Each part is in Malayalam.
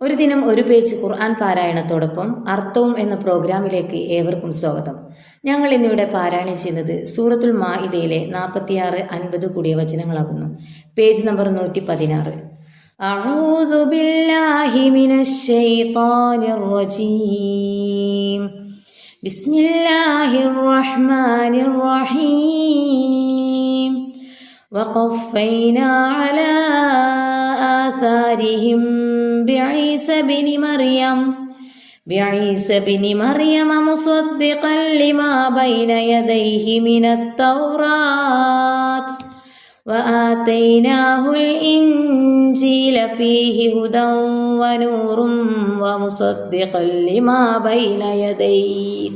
ഒരു ദിനം ഒരു പേജ് ഖുർആൻ പാരായണത്തോടൊപ്പം അർത്ഥവും എന്ന പ്രോഗ്രാമിലേക്ക് ഏവർക്കും സ്വാഗതം ഞങ്ങൾ ഇന്നിവിടെ പാരായണം ചെയ്യുന്നത് സൂറത്തുൽ മാഇദയിലെ നാൽപ്പത്തിയാറ് അൻപത് കൂടിയ വചനങ്ങളാകുന്നു പേജ് നമ്പർ നൂറ്റി പതിനാറ് أعوذ بالله من الشيطان الرجيم بسم الله الرحمن الرحيم وقفينا على آثارهم بعيسى بن مريم بعيسى بن مريم مصدقا لما بين يديه من التوراة وآتيناه الإنجيل فيه هدى ونور ومصدقا لما بين يديه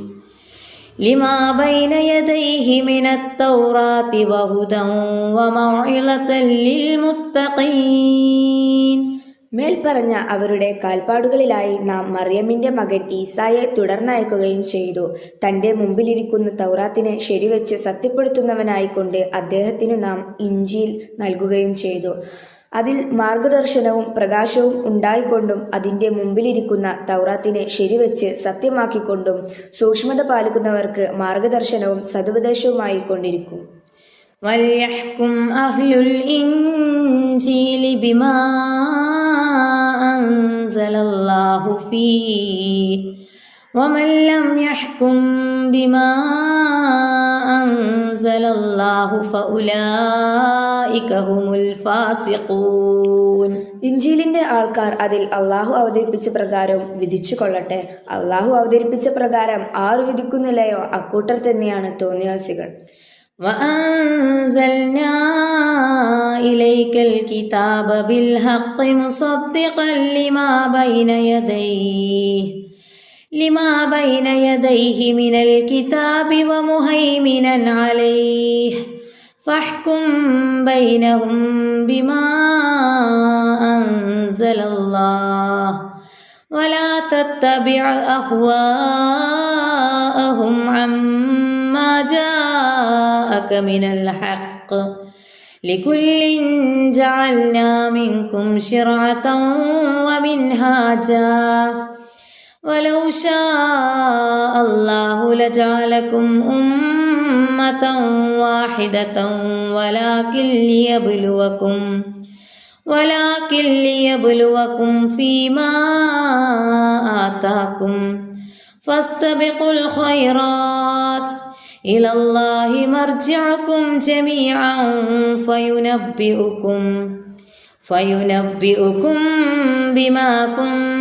لما بين يديه من التوراة وهدى وموعظة للمتقين മേൽപ്പറഞ്ഞ അവരുടെ കാൽപ്പാടുകളിലായി നാം മറിയമ്മിന്റെ മകൻ ഈസായെ തുടർന്നയക്കുകയും ചെയ്തു തന്റെ മുമ്പിലിരിക്കുന്ന തൗറാത്തിനെ ശരിവെച്ച് സത്യപ്പെടുത്തുന്നവനായിക്കൊണ്ട് അദ്ദേഹത്തിനു നാം ഇഞ്ചിയിൽ നൽകുകയും ചെയ്തു അതിൽ മാർഗദർശനവും പ്രകാശവും ഉണ്ടായിക്കൊണ്ടും അതിന്റെ മുമ്പിലിരിക്കുന്ന തൗറാത്തിനെ ശരിവെച്ച് സത്യമാക്കിക്കൊണ്ടും സൂക്ഷ്മത പാലിക്കുന്നവർക്ക് മാർഗദർശനവും സതുപദേശവുമായി കൊണ്ടിരിക്കും. വല്യഹ്കും അഹ്ലുൽ ഇൻജീലി ബിമാ അൻസലല്ലാഹു ഫീ വമൻ ലം യഹ്കും ബിമാ بما أنزل الله فأولئك هم الفاسقون ഇഞ്ചീലിന്റെ ആൾക്കാർ അതിൽ അള്ളാഹു അവതരിപ്പിച്ച പ്രകാരം വിധിച്ചു കൊള്ളട്ടെ അള്ളാഹു അവതരിപ്പിച്ച പ്രകാരം ആര് വിധിക്കുന്നില്ലയോ അക്കൂട്ടർ തന്നെയാണ് തോന്നിയാസികൾ وأنزلنا إليك الكتاب بالحق مصدقا لما بين يديه لما بين يديه من الكتاب ومهيمنا عليه. فاحكم بينهم بما أنزل الله. ولا تتبع أهواءهم عما جاءك من الحق. لكل جعلنا منكم شرعة ومنهاجا. ولو شاء الله لجعلكم أمة واحدة ولكن ليبلوكم ولكن ليبلوكم فيما آتاكم. فاستبقوا الخيرات إلى الله مرجعكم جميعا فينبئكم فينبئكم بما كنتم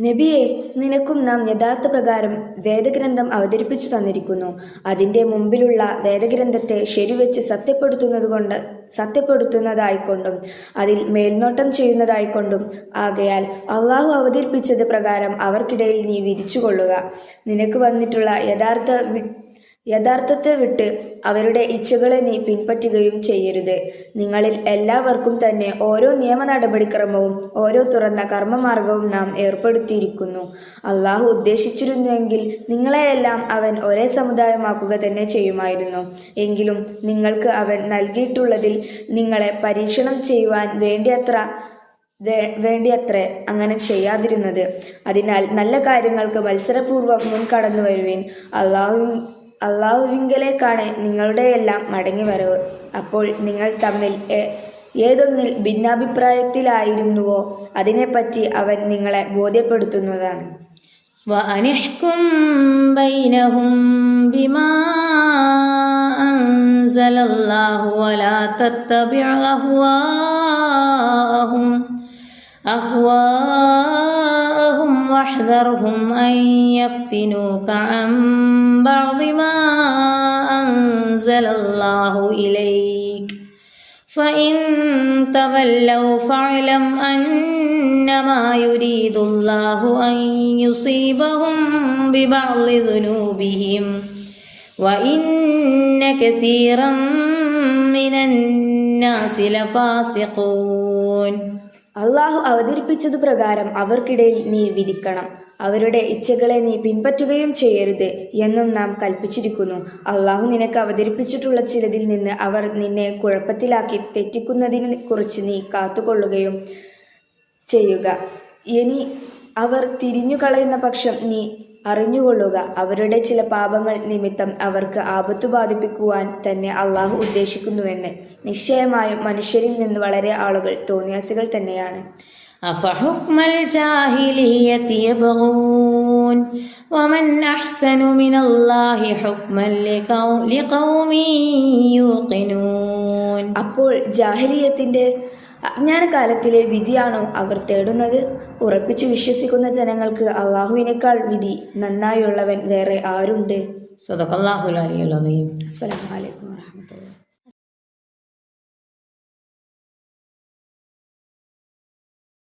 നബിയെ നിനക്കും നാം യഥാർത്ഥ പ്രകാരം വേദഗ്രന്ഥം അവതരിപ്പിച്ചു തന്നിരിക്കുന്നു. അതിന്റെ മുമ്പിലുള്ള വേദഗ്രന്ഥത്തെ ശരിവെച്ച് സത്യപ്പെടുത്തുന്നതുകൊണ്ട് സത്യപ്പെടുത്തുന്നതായിക്കൊണ്ടും അതിൽ മേൽനോട്ടം ചെയ്യുന്നതായിക്കൊണ്ടും. ആകയാൽ അള്ളാഹു അവതരിപ്പിച്ചത് പ്രകാരം അവർക്കിടയിൽ നീ വിധിച്ചുകൊള്ളുക. നിനക്ക് വന്നിട്ടുള്ള യഥാർത്ഥ യഥാർത്ഥത്തെ വിട്ട് അവരുടെ ഇച്ഛകളെ നീ പിൻപറ്റുകയും ചെയ്യരുത്. നിങ്ങളിൽ എല്ലാവർക്കും തന്നെ ഓരോ നിയമ നടപടിക്രമവും ഓരോ തുറന്ന കർമ്മമാർഗവും നാം ഏർപ്പെടുത്തിയിരിക്കുന്നു. അള്ളാഹു ഉദ്ദേശിച്ചിരുന്നുവെങ്കിൽ നിങ്ങളെയെല്ലാം അവൻ ഒരേ സമുദായമാക്കുക തന്നെ ചെയ്യുമായിരുന്നു. എങ്കിലും നിങ്ങൾക്ക് അവൻ നൽകിയിട്ടുള്ളതിൽ നിങ്ങളെ പരീക്ഷണം ചെയ്യുവാൻ വേണ്ടിയത്ര വേ വേണ്ടിയത്രേ അങ്ങനെ ചെയ്യാതിരുന്നത്. അതിനാൽ നല്ല കാര്യങ്ങൾക്ക് മത്സരപൂർവം മുൻകടന്നു വരുവിൻ അള്ളാഹു അള്ളാഹുവിങ്കലേക്കാണ് നിങ്ങളുടെയെല്ലാം മടങ്ങി വരവ് അപ്പോൾ നിങ്ങൾ തമ്മിൽ ഏ- ഏതൊന്നിൽ ഭിന്നാഭിപ്രായത്തിലായിരുന്നുവോ അതിനെപ്പറ്റി അവൻ നിങ്ങളെ ബോധ്യപ്പെടുത്തുന്നതാണ് وأنحكم بينهم بما أنزل الله ولا تتبع أهواءهم أهواءهم واحذرهم أن يفتنوك عن بعض ما أنزل الله إليك فإن تولوا فاعلم أن إنما يريد الله أن يصيبهم ببعض ذنوبهم وإن كثيرا من الناس لفاسقون അള്ളാഹു അവതരിപ്പിച്ചതു പ്രകാരം അവർക്കിടയിൽ നീ വിധിക്കണം. അവരുടെ ഇച്ഛകളെ നീ പിൻപറ്റുകയും ചെയ്യരുത് എന്നും നാം കൽപ്പിച്ചിരിക്കുന്നു. അള്ളാഹു നിനക്ക് അവതരിപ്പിച്ചിട്ടുള്ള ചിലതിൽ നിന്ന് അവർ നിന്നെ കുഴപ്പത്തിലാക്കി തെറ്റിക്കുന്നതിനെ കുറിച്ച് നീ കാത്തുകൊള്ളുകയും ചെയ്യുക. ഇനി അവർ തിരിഞ്ഞു കളയുന്ന പക്ഷം നീ അറിഞ്ഞുകൊള്ളുക അവരുടെ ചില പാപങ്ങൾ നിമിത്തം അവർക്ക് ആപത്തു ബാധിപ്പിക്കുവാൻ തന്നെ അള്ളാഹു ഉദ്ദേശിക്കുന്നുവെന്ന് നിശ്ചയമായും മനുഷ്യരിൽ നിന്ന് വളരെ ആളുകൾ തോന്നിയാസികൾ തന്നെയാണ് أفحكم الجاهلية يبغون ومن أحسن من الله حكما لقو- لقوم يوقنون അപ്പോൾ ജാഹിലിയത്തിന്റെ അജ്ഞാനകാലത്തിലെ വിധിയാണോ അവർ തേടുന്നത്? ഉറപ്പിച്ചു വിശ്വസിക്കുന്ന ജനങ്ങൾക്ക് അള്ളാഹുവിനേക്കാൾ വിധി നന്നായുള്ളവൻ വേറെ ആരുണ്ട്? സദഖല്ലാഹുൽ അലി. അലീം അസ്സലാമലൈക്കും